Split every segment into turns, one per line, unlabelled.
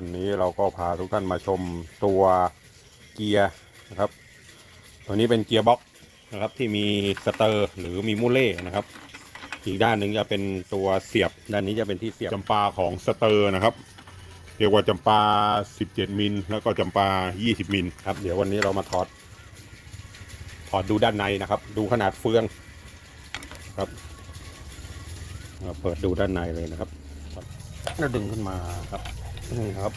วันนี้เราก็พาทุกท่านมาชมตัวเกียร์นะครับ ตัวนี้เป็นเกียร์บ็อกนะครับที่มีสเตอร์หรือมีมูเล่นะครับ อีกด้านหนึ่งจะเป็นตัวเสียบ ด้านนี้จะเป็นที่เสียบจำปาของสเตอร์นะครับ เรียกว่าจำปา 17 มิลแล้วก็จำปา 20 มิลครับ เดี๋ยววันนี้เรามาถอด ถอดดูด้านในนะครับ ดูขนาดเฟืองครับเราเปิดดูด้านในเลยนะครับแล้วดึงขึ้นมาครับ นี่ครับ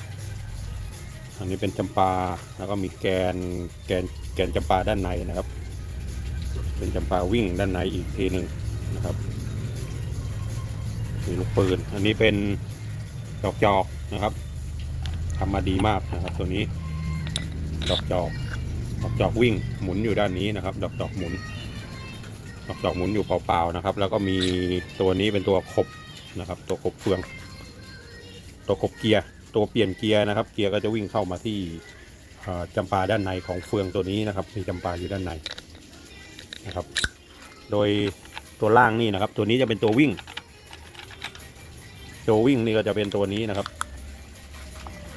อันนี้เป็นจำปาแล้วก็มีแกนแกนแกนจำปาด้านในนะครับ เป็นจำปาวิ่งด้านในอีกทีหนึ่งนะครับมีลูกปืน อันนี้เป็นดอกจอกนะครับทำมาดีมากนะครับ ตัวนี้ ดอกจอก ดอกจอกวิ่งหมุนอยู่ด้านนี้นะครับ ดอกจอกหมุน ดอกจอกหมุนอยู่เปล่าๆนะครับ แล้วก็มีตัวนี้เป็นตัวขบนะครับ ตัวขบเฟือง ตัวขบเกียร์ ตัวเปลี่ยนเกียร์นะครับ เกียร์ก็จะวิ่งเข้ามาที่จำปาด้านในของเฟืองตัวนี้นะครับ มีจำปาอยู่ด้านในนะครับ โดยตัวล่างนี่นะครับ ตัวนี้จะเป็นตัววิ่ง ตัววิ่งนี่ก็จะเป็นตัวนี้นะครับ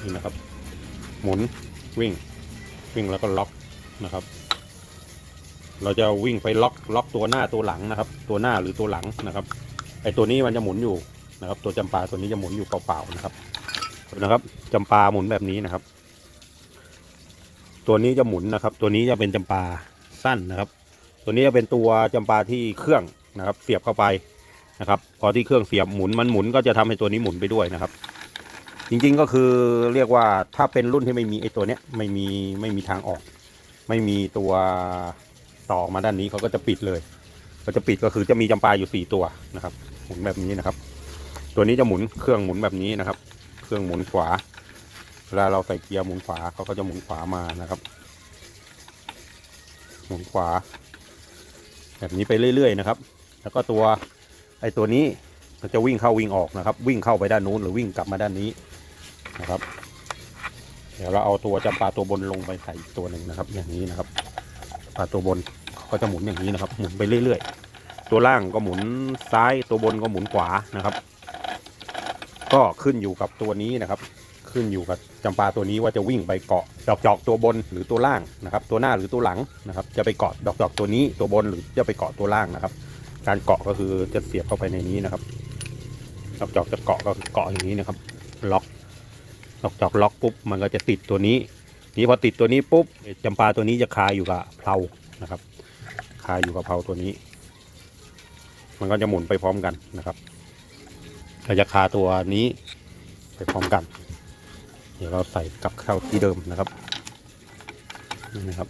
นี่นะครับ หมุนวิ่ง วิ่งแล้วก็ล็อกนะครับ เราจะวิ่งไปล็อกล็อกตัวหน้าตัวหลังนะครับ ตัวหน้าหรือตัวหลังนะครับ ไอตัวนี้มันจะหมุนอยู่นะครับ ตัวจำปาตัวนี้จะหมุนอยู่เปล่าๆนะครับ นะครับจำปาหมุนแบบนี้นะครับ ตัวนี้จะหมุนนะครับ ตัวนี้จะเป็นจำปาสั้นนะครับ ตัวนี้จะเป็นตัวจำปาที่เครื่องนะครับ เสียบเข้าไปนะครับ พอที่เครื่องเสียบหมุนมันหมุนก็จะทำให้ตัวนี้หมุนไปด้วยนะครับ จริงๆก็คือเรียกว่าถ้าเป็นรุ่นที่ไม่มีไอตัวเนี้ยไม่มีไม่มีทางออก ไม่มีตัวต่อมาด้านนี้เขาก็จะปิดเลยก็จะปิดก็คือจะมีจำปาอยู่สี่ตัวนะครับ หมุนแบบนี้นะครับ ตัวนี้จะหมุนเครื่องหมุนแบบนี้นะครับ เครื่องหมุนขวา เวลาเราใส่เกียร์หมุนขวาเขาก็จะหมุนขวามานะครับ หมุนขวา แบบนี้ไปเรื่อย ๆ นะครับ แล้วก็ตัวไอตัวนี้มันจะวิ่งเข้าวิ่งออกนะครับ วิ่งเข้าไปด้านนู้นหรือวิ่งกลับมาด้านนี้นะครับ เดี๋ยวเราเอาตัวจำปาตัวบนลงไปใส่อีกตัวหนึ่งนะครับ อย่างนี้นะครับปลาตัวบนเขาก็จะหมุนอย่างนี้นะครับ หมุนไปเรื่อย ๆ ตัวล่างก็หมุนซ้ายตัวบนก็หมุนขวานะครับ ก็ขึ้นอยู่กับตัวนี้นะครับ ขึ้นอยู่กับจำปาตัวนี้ว่าจะวิ่งไปเกาะดอกจอกตัวบนหรือตัวล่างนะครับ ตัวหน้าหรือตัวหลังนะครับ จะไปเกาะดอกจอกตัวนี้ตัวบนหรือจะไปเกาะตัวล่างนะครับ การเกาะก็คือจะเสียบเข้าไปในนี้นะครับ ดอกจอกจะเกาะก็เกาะอย่างนี้นะครับ ล็อกดอกจอกล็อกปุ๊บมันก็จะติดตัวนี้นี้พอติดตัวนี้ปุ๊บจำปาตัวนี้จะคาอยู่กับเพลานะครับ คาอยู่กับเพลาตัวนี้ มันก็จะหมุนไปพร้อมกันนะครับ เราจะคาตัวนี้ไปพร้อมกัน เดี๋ยวเราใส่กลับเข้าที่เดิมนะครับนี่นะครับ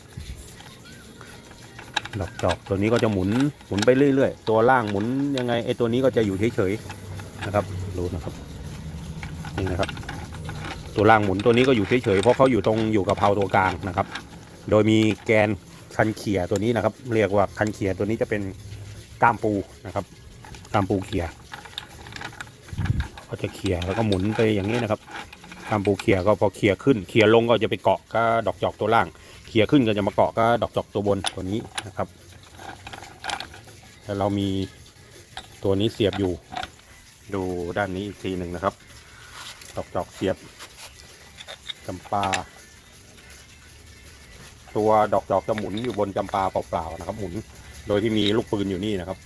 ดอกจอกตัวนี้ก็จะหมุนหมุนไปเรื่อยๆ ตัวล่างหมุนยังไงไอ้ตัวนี้ก็จะอยู่เฉยๆนะครับดูนะครับนี่นะครับ ตัวล่างหมุนตัวนี้ก็อยู่เฉยๆเพราะเขาอยู่ตรงอยู่กับเพลาตัวกลางนะครับ โดยมีแกนคันเขี่ยตัวนี้นะครับ เรียกว่าคันเขี่ยตัวนี้จะเป็นกามปูนะครับกามปูเขี่ย ก็จะเขี่ยแล้วก็หมุนไปอย่างนี้นะครับก้ามปูเขี่ยก็พอเขี่ยขึ้นเขี่ยลงก็จะไปเกาะก็ดอกจอกตัวล่างเขี่ยขึ้นก็จะมาเกาะก็ดอกจอกตัวบนตัวนี้นะครับแล้วเรามีตัวนี้เสียบอยู่ ดูด้านนี้อีกทีหนึ่งนะครับดอกจอกเสียบจำปา ตัวดอกจอกจะหมุนอยู่บนจำปาเปล่าๆนะครับ หมุนโดยที่มีลูกปืนอยู่นี่นะครับ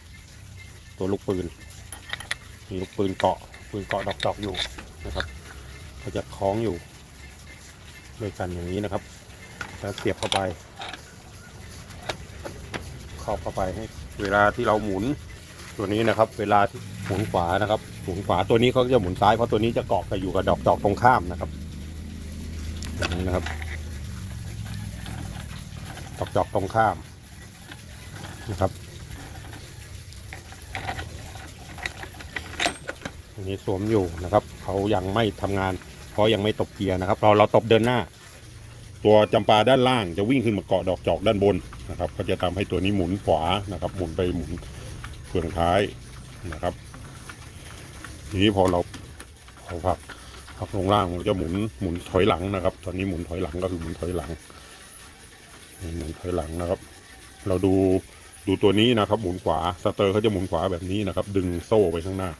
ตัวลูกปืนมีลูกปืนเกาะ ปืนเกาะดอกจอกอยู่นะครับก็จะคล้องอยู่ด้วยกันอย่างนี้นะครับ แล้วเสียบเข้าไปครอบเข้าไปให้เวลาที่เราหมุนตัวนี้นะครับ เวลาที่หมุนขวานะครับหมุนขวาตัวนี้เขาจะหมุนซ้ายเพราะตัวนี้จะเกาะกับอยู่กับดอกจอกตรงข้ามนะครับอย่างนี้นะครับ ดอกจอกตรงข้ามนะครับันนี้สวมอยู่นะครับเขายังไม่ทำงานเพราะยังไม่ตบเกียร์นะครับเราเราตบเดินหน้า ตัวจำปาด้านล่างจะวิ่งขึ้นมาเกาะดอกจอกด้านบนนะครับก็จะทำให้ตัวนี้หมุนขวานะครับ หมุนไปหมุนเฟืองท้ายนะครับ ทีนี้พอเราเราผลักผักลงล่างมันจะหมุนหมุนถอยหลังนะครับ ตอนนี้หมุนถอยหลังก็คือหมุนถอยหลังหมุนถอยหลังนะครับ เราดูดูตัวนี้นะครับ หมุนขวาสเตอร์เขาจะหมุนขวาแบบนี้นะครับ ดึงโซ่ไปข้างหน้า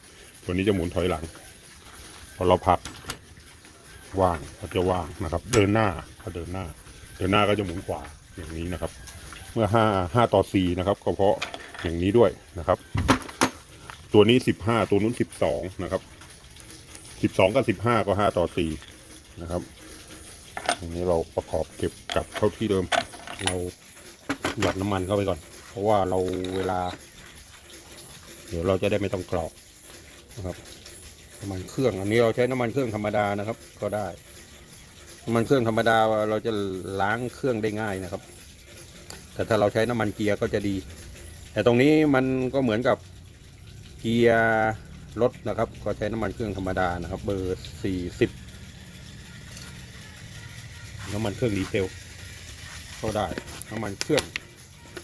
ตัวนี้จะหมุนถอยหลัง พอเราผลัก
ว่างเขาจะว่างนะครับ เดินหน้าเขาเดินหน้า เดินหน้าก็จะหมุนขวาอย่างนี้นะครับ เมื่อห้าห้าต่อสี่นะครับก็เพราะอย่างนี้ด้วยนะครับ ตัวนี้สิบห้าตัวนู้นสิบสองนะครับสิบสองกับสิบห้าก็ห้าต่อสี่นะครับอันนี้เราประกอบเก็บกลับเข้าที่เดิม เราหยอดน้ำมันเข้าไปก่อน เพราะว่าเราเวลา เดี๋ยวเราจะได้ไม่ต้องกรอก นะครับน้ำมันเครื่องอันนี้เราใช้น้ำมันเครื่องธรรมดานะครับ ก็ได้น้ำมันเครื่องธรรมดาเราจะล้างเครื่องได้ง่ายนะครับ แต่ถ้าเราใช้น้ำมันเกียร์ก็จะดี แต่ตรงนี้มันก็เหมือนกับเกียร์รถนะครับ ก็ใช้น้ำมันเครื่องธรรมดานะครับ เบอร์สี่สิบน้ำมันเครื่องดีเซลก็ได้น้ำมันเครื่อง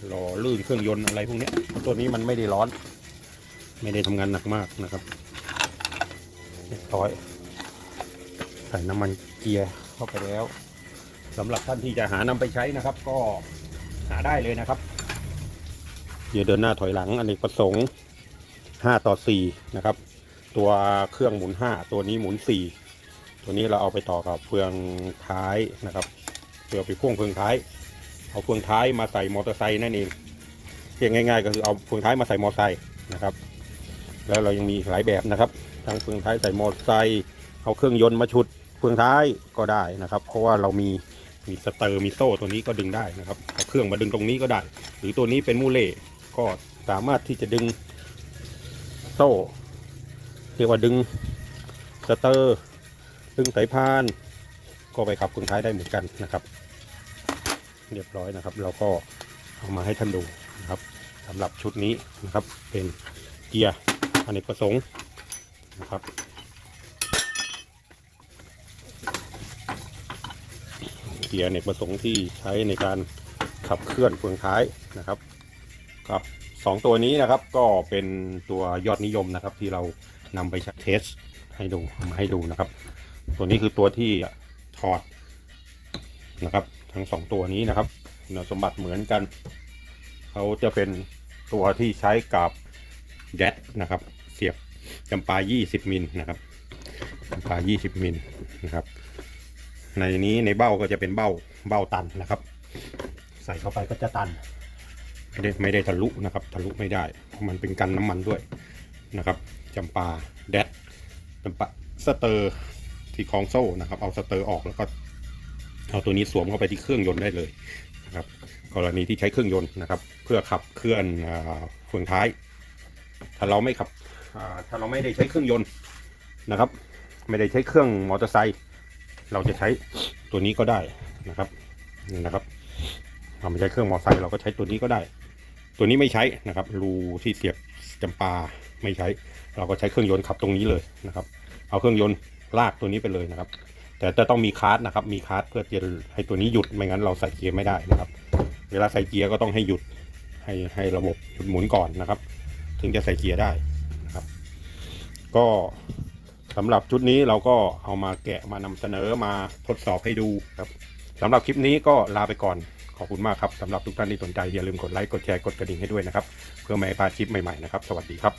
หล่อลื่นเครื่องยนต์อะไรพวกนี้ตัวนี้มันไม่ได้ร้อน ไม่ได้ทำงานหนักมากนะครับ เรียบร้อย ใส่น้ำมันเกียร์เข้าไปแล้วสำหรับท่านที่จะหานำไปใช้นะครับ ก็หาได้เลยนะครับเกียร์เดินหน้าถอยหลังอนเนกประสงค์ 5 ต่อ 4 นะครับ ตัวเครื่องหมุน 5 ตัวนี้หมุน 4 ตัวนี้เราเอาไปต่อกับเฟืองท้ายนะครับเพื่อไปพ่วงเฟืองท้าย เอาเฟืองท้ายมาใส่มอเตอร์ไซค์นั่นเองเรียกง่าย ๆ ก็คือเอาเฟืองท้ายมาใส่มอเตอร์ไซค์นะครับ แล้วเรายังมีหลายแบบนะครับ ทั้งเฟืองท้ายใส่มอเตอร์ไซค์เอาเครื่องยนต์มาฉุดเฟืองท้ายก็ได้นะครับ เพราะว่าเรามีมีสเตอร์มีโซ่ตัวนี้ก็ดึงได้นะครับเอาเครื่องมาดึงตรงนี้ก็ได้ หรือตัวนี้เป็นมูเล่ก็สามารถที่จะดึงโซ่เรียกว่าดึงสเตอร์ดึงสายพาน ก็ไปขับเฟืองท้ายได้เหมือนกันนะครับ เรียบร้อยนะครับ เราก็เอามาให้ท่านดูนะครับสำหรับชุดนี้นะครับเป็นเกียร์อเนกประสงค์ นะครับเกียร์เนกประสงค์ที่ใช้ในการขับเคลื่อนเฟืองท้ายนะครับครับสองตัวนี้นะครับก็เป็นตัวยอดนิยมนะครับ ที่เรานำไปเทสให้ดูมาให้ดูนะครับ ตัวนี้คือตัวที่ถอดนะครับ ทั้งสองตัวนี้นะครับคุณสมบัติเหมือนกันเขาจะเป็นตัวที่ใช้กับแดดนะครับ จำปา 20 มิลนะครับจำปา 20 มิลนะครับ ในนี้ในเบ้าก็จะเป็นเบ้าเบ้าตันนะครับ ใส่เข้าไปก็จะตัน ไม่ได้ไม่ได้ทะลุนะครับ ทะลุไม่ได้เพราะมันเป็นกันน้ำมันด้วยนะครับจำปาแดดจำปาสเตอร์ที่คล้องโซ่นะครับ เอาสเตอร์ออกแล้วก็เอาตัวนี้สวมเข้าไปที่เครื่องยนต์ได้เลยนะครับกรณีที่ใช้เครื่องยนต์นะครับ เพื่อขับเคลื่อนอ่าเฟืองท้าย ถ้าเราไม่ขับ ถ้าเราไม่ได้ใช้เครื่องยนต์นะครับ ไม่ได้ใช้เครื่องมอเตอร์ไซค์เราจะใช้ตัวนี้ก็ได้นะครับนี่นะครับเราไม่ใช้เครื่องมอเตอร์ไซค์เราก็ใช้ตัวนี้ก็ได้ ตัวนี้ไม่ใช้นะครับรูที่เสียบจำปาไม่ใช้ เราก็ใช้เครื่องยนต์ขับตรงนี้เลยนะครับ เอาเครื่องยนต์ลากตัวนี้ไปเลยนะครับ แต่จะต้องมีคาร์ดนะครับ มีคาร์ดเพื่อจะให้ตัวนี้หยุดไม่งั้นเราใส่เกียร์ไม่ได้นะครับ เวลาใส่เกียร์ก็ต้องให้หยุดให้ให้ระบบหยุดหมุนก่อนนะครับ ถึงจะใส่เกียร์ได้ ก็สำหรับชุดนี้เราก็เอามาแกะมานำเสนอมาทดสอบให้ดูครับสำหรับคลิปนี้ก็ลาไปก่อนขอบคุณมากครับสำหรับทุกท่านที่สนใจอย่าลืมกดไลค์กดแชร์กดกระดิ่งให้ด้วยนะครับ เพื่อไม่ให้พลาดคลิปใหม่ๆนะครับ สวัสดีครับ